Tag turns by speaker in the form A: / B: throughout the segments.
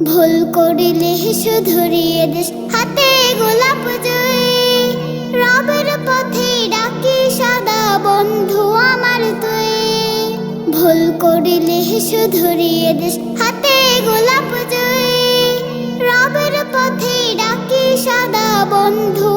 A: ভুল করিলে হেসু ধরিয়ে দেশ হাতে গোলাপ জুই রবের পথে ডাকি সাদা বন্ধু আমার তুই। ভুল করিলে হেসু ধরিয়ে দেশ হাতে গোলাপ জুই রবের পথে ডাকি সাদা বন্ধু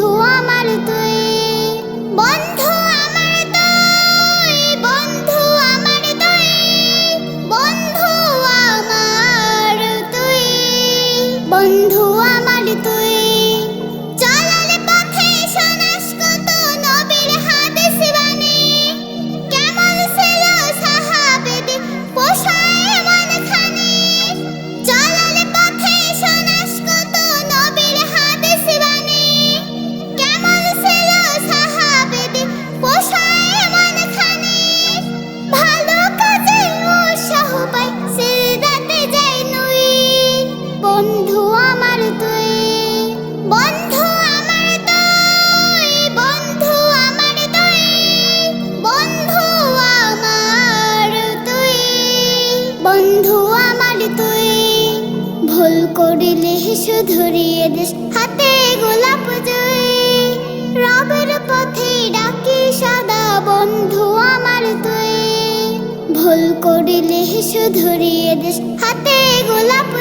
A: One. পড়িলে হিসু ধরিয়ে দেশ হাতে গোলাপ জয়। রবের পথে ডাকি সাদা বন্ধু আমার তুই। ভুল করিলে হিসু ধরিয়ে দেশ হাতে গোলাপ